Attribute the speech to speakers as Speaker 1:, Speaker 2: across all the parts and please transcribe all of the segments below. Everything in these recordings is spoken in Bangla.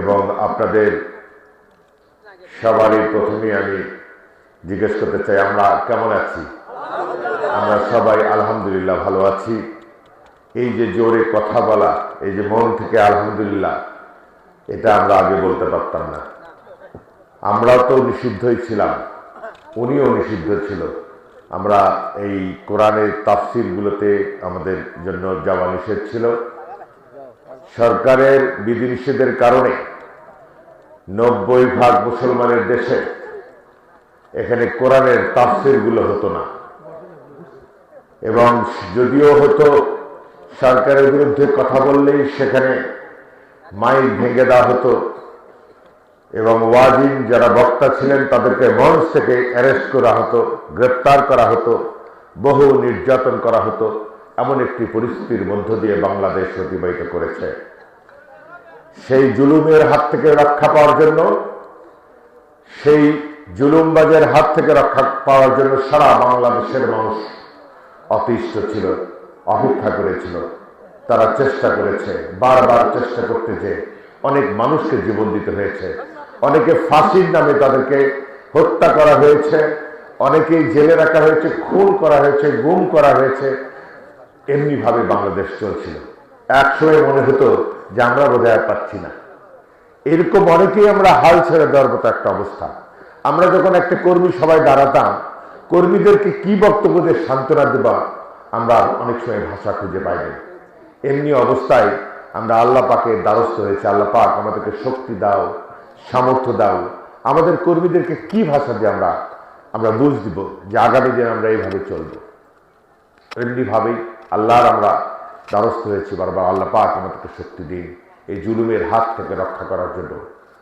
Speaker 1: এবং আপনাদের সবারই প্রথমে আমি জিজ্ঞেস করতে চাই, আমরা কেমন আছি? আমরা সবাই আলহামদুলিল্লাহ ভালো আছি। এই যে জোরে কথা বলা, এই যে মন থেকে আলহামদুলিল্লাহ, এটা আমরা আগে বলতে পারতাম না। আমরাও তো নিষিদ্ধই ছিলাম, উনিও নিষিদ্ধ ছিল। আমরা এই কোরআনের তাফসিরগুলোতে আমাদের জন্য যাওয়া নিষেধ ছিল। সরকারের বিধিনিষেধের কারণে নব্বই ভাগ মুসলমানের দেশে এখানে কোরআনের তাফসিরগুলো হতো না। এবং যদিও হতো, সরকারের বিরুদ্ধে কথা বললেই সেখানে মাইক ভেঙে দেওয়া হতো এবং ওয়াজিন যারা বক্তা ছিলেন তাদেরকে মঞ্চ থেকে অ্যারেস্ট করা হতো, গ্রেপ্তার করা হতো, বহু নির্যাতন করা হতো। একটি পরিস্থিতির মধ্য দিয়ে বাংলাদেশ অতিবাহিত করেছে। সেই জুলুমের হাত থেকে রক্ষা পাওয়ার জন্য, সেই জুলুমবাজের হাত থেকে রক্ষা পাওয়ার জন্য সারা বাংলাদেশের মানুষ অতিষ্ঠ ছিল, অপেক্ষা করেছিল। তারা চেষ্টা করেছে, বারবার চেষ্টা করতে যে অনেক মানুষকে জীবন দিতে হয়েছে। অনেকে ফাঁসির নামে তাদেরকে হত্যা করা হয়েছে। অনেকেই জেলে রাখা হয়েছে, খুন করা হয়েছে, গুম করা হয়েছে। এমনিভাবে বাংলাদেশ চলছিল। একসময় মনে হতো যে আমরা আর পাচ্ছি না। এরকম অনেকেই আমরা হাল ছেড়ে দেওয়ার মতো একটা অবস্থা। আমরা যখন একটা কর্মী সবাই দাঁড়াতাম, কর্মীদেরকে কি বক্তব্য দিয়ে সান্ত্বনা দেবা, আমরা অনেক সময় ভাষা খুঁজে পাইনি এমনি অবস্থায় আমরা আল্লাহ পাকে দ্বারস্থ হয়েছে। আল্লাহ পাক আমাদেরকে শক্তি দাও, সামর্থ্য দাও। আমাদের কর্মীদেরকে কি ভাষা দিয়ে আমরা আমরা বুঝ দিব যে আগামী দিন আমরা এইভাবে চলবো। এমনিভাবেই আল্লাহর আমরা দ্বারস্থ হয়েছি বারবার, আল্লাহ পাক আমাদেরকে শক্তি দিন, এই জুলুমের হাত থেকে রক্ষা করার জন্য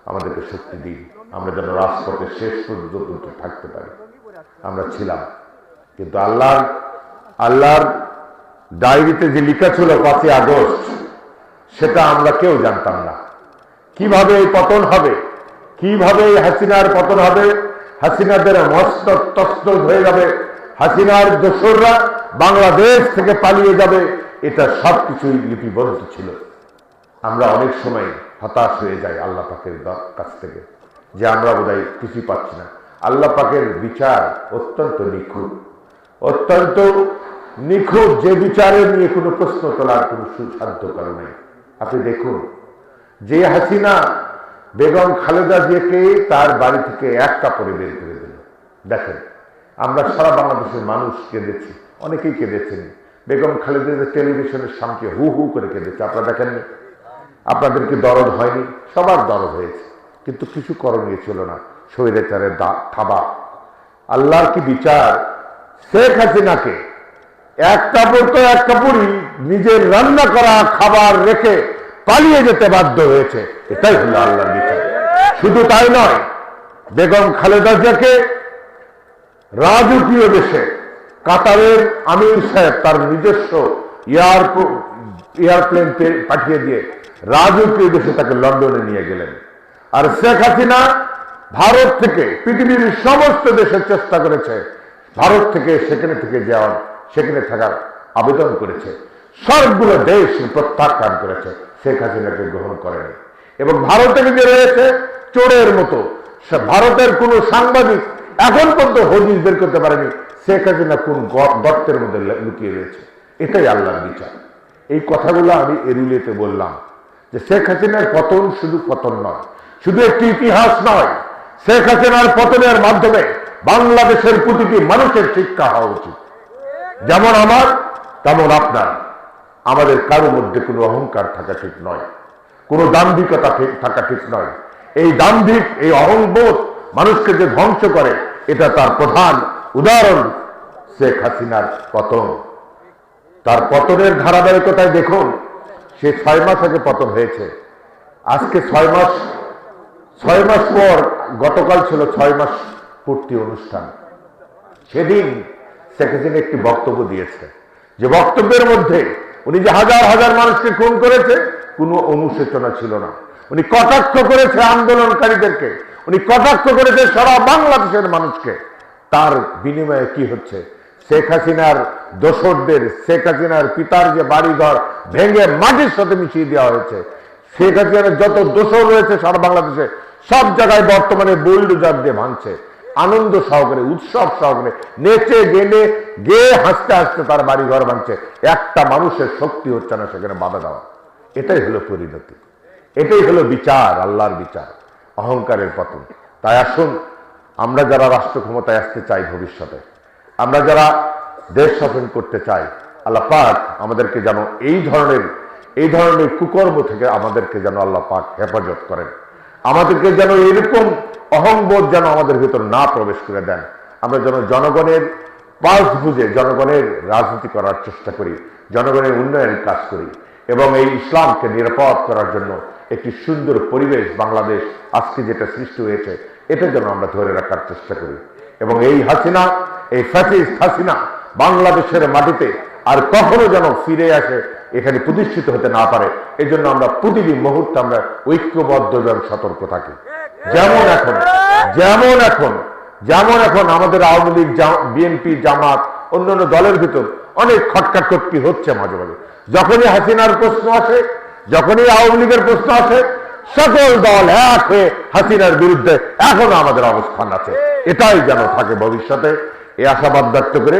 Speaker 1: আমাদেরকে শক্তি দিন। আমরা যেন রাজপথে শেষ পর্যন্ত থাকতে পারি। আমরা ছিলাম, কিন্তু আল্লাহর আল্লাহর ডায়েরিতে যে লিখা ছিল পাঁচই আগস্ট, সেটা আমরা কেউ জানতাম না। কীভাবে এই পতন হবে? কীভাবে এই হাসিনার পতন হবে? হাসিনাদের মস্ত তস্ত হয়ে যাবে। হাসিনার দোসররা বাংলাদেশ থেকে পালিয়ে যাবে, এটা সব কিছুই লিপিবদ্ধ ছিল। আমরা অনেক সময় হতাশ হয়ে যাই আল্লাহ পাকের কাছ থেকে, যে আমরা বোধহয় কিছুই পাচ্ছি না। আল্লাহ পাকের বিচার অত্যন্ত নিখুঁত। অত্যন্ত নিখুঁত যে বিচারে নিয়ে কোনো প্রশ্ন তোলার কোনো সুসাধ্য কারণ নেই। আপনি দেখুন, যে হাসিনা বেগম খালেদা জিয়াকে তার বাড়ি থেকে এক কাপড়ে বের করে দিল। দেখেন আমরা সারা বাংলাদেশের মানুষ কেঁদেছি, অনেকেই কেঁদেছেন। বেগম খালেদা টেলিভিশনের সামনে হু হু করে কেঁদেছে, আপনারা দেখেননি? আপনাদেরকে দরদ হয়নি? সবার দরদ হয়েছে, কিন্তু কিছু করণীয় ছিল না, স্বৈরাচারের দা, থাবা। আল্লাহর কি বিচার? শেখ হাসিনাকে এক কাপড় তো এক কাপড়ই নিজের রান্না করা খাবার রেখে পালিয়ে যেতে বাধ্য হয়েছে। এটাই হলো আল্লাহর বিচার। শুধু তাই নয়, বেগম খালেদা জিয়াকে রাজকীয় দেশে, কাতারের আমির সাহেব তার নিজস্ব এয়ার এয়ারপ্লেন পাঠিয়ে দিয়ে রাজকীয় দেশে তাকে লন্ডনে নিয়ে গেলেন। আর শেখ হাসিনা ভারত থেকে, পৃথিবীর সমস্ত দেশে চেষ্টা করেছে, ভারত থেকে, সেখানে থেকে যাওয়ার, সেখানে থাকার আবেদন করেছে। সবগুলো দেশ প্রত্যাখ্যান করেছে, শেখ হাসিনাকে গ্রহণ করেনি। এবং ভারতে যে রয়েছে, চোরের মতো ভারতের কোনো সাংবাদিক এখন পর্যন্ত হদিস বের করতে পারেনি। শেখ হাসিনা কোন গর্তের মধ্যে লুকিয়ে রয়েছে। এটাই আল্লাহর বিচার। এই কথাগুলো আমি এরুলেতে বললাম যে শেখ হাসিনার পতন শুধু পতন নয়, শুধু একটি ইতিহাস নয়, শেখ হাসিনার পতনের মাধ্যমে বাংলাদেশের প্রতিটি মানুষের শিক্ষা হওয়া উচিত। যেমন আমার, তেমন আপনার। আমাদের কারও মধ্যে কোনো অহংকার থাকা ঠিক নয়, কোনো দাম্ভিকতা থাকা ঠিক নয়। এই দাম্ভিক, এই অহংবোধ মানুষকে যে ধ্বংস করে এটা তার প্রধান উদাহরণ শেখ হাসিনার পতন। তার পতনের ধারাবাহিকতায় দেখুন, সে ছয় মাস আগে পতন হয়েছে। আজকে ছয় মাস ছয় মাস পর গতকাল ছিল ছয় মাস পূর্তি অনুষ্ঠান। সেদিন শেখ হাসিনা একটি বক্তব্য দিয়েছে। যে বক্তব্যের মধ্যে উনি যে হাজার হাজার মানুষকে খুন করেছে, কোনো অনুশোচনা ছিল না। উনি কটাক্ষ করেছে আন্দোলনকারীদেরকে। উনি কটাক্ষ করেছে সারা বাংলাদেশের মানুষকে। তার বিনিময়ে কি হচ্ছে? শেখ হাসিনার দোসরদের, শেখ হাসিনার পিতার যে বাড়িঘর ভেঙে মাটির সাথে মিশিয়ে দেওয়া হয়েছে। শেখ হাসিনার যত দোষর রয়েছে সারা বাংলাদেশে, সব জায়গায় বর্তমানে বুলডোজার দিয়ে ভাঙছে। আনন্দ সহকারে, উৎসব সহকারে, নেচে, গেলে, গেয়ে হাসতে হাসতে তার বাড়ি ঘর ভাঙছে। একটা মানুষের শক্তি হচ্ছে না সেখানে বাধা দেওয়া। এটাই হলো পরিণতি। এটাই হলো বিচার, আল্লাহর বিচার। অহংকারের পতন। তাই আসুন, আমরা যারা রাষ্ট্র ক্ষমতায় আসতে চাই ভবিষ্যতে, আমরা যারা দেশ শাসন করতে চাই, আল্লাহ পাক আমাদেরকে যেন এই ধরনের এই ধরনের কুকর্ম থেকে আমাদেরকে যেন আল্লাহ পাক হেফাজত করেন। আমাদেরকে যেন এরকম অহংবোধ যেন আমাদের ভিতর না প্রবেশ করে দেন। আমরা যেন জনগণের পাশ বুঝে জনগণের রাজনীতি করার চেষ্টা করি, জনগণের উন্নয়নের কাজ করি এবং এই ইসলামকে নিরাপদ করার জন্য একটি সুন্দর পরিবেশ বাংলাদেশ আজকে যেটা সৃষ্টি হয়েছে, এটা যেন আমরা ধরে রাখার চেষ্টা করি। এবং এই হাসিনা, এই ফ্যাসিস্ট হাসিনা বাংলাদেশের মাটিতে আর কখনো যেন ফিরে আসে, এখানে প্রতিষ্ঠিত হতে না পারে। এই জন্য আমরা প্রতিটি মুহূর্তে আমরা ঐক্যবদ্ধ এবং সতর্ক থাকি। যেমন এখন যেমন এখন যেমন এখন আমাদের আওয়ামী লীগ বিএনপি, জামাত, অন্যান্য দলের ভিতর অনেক খটকাটকি হচ্ছে মাঝে মাঝে। যখনই হাসিনার প্রশ্ন আসে যখনই আওয়ামী লীগের প্রশ্ন আসে, সকল দল এক হয়ে হাসিনার বিরুদ্ধে এখনও আমাদের অবস্থান আছে। এটাই যেন থাকে ভবিষ্যতে এই আশাবাদ ব্যক্ত করে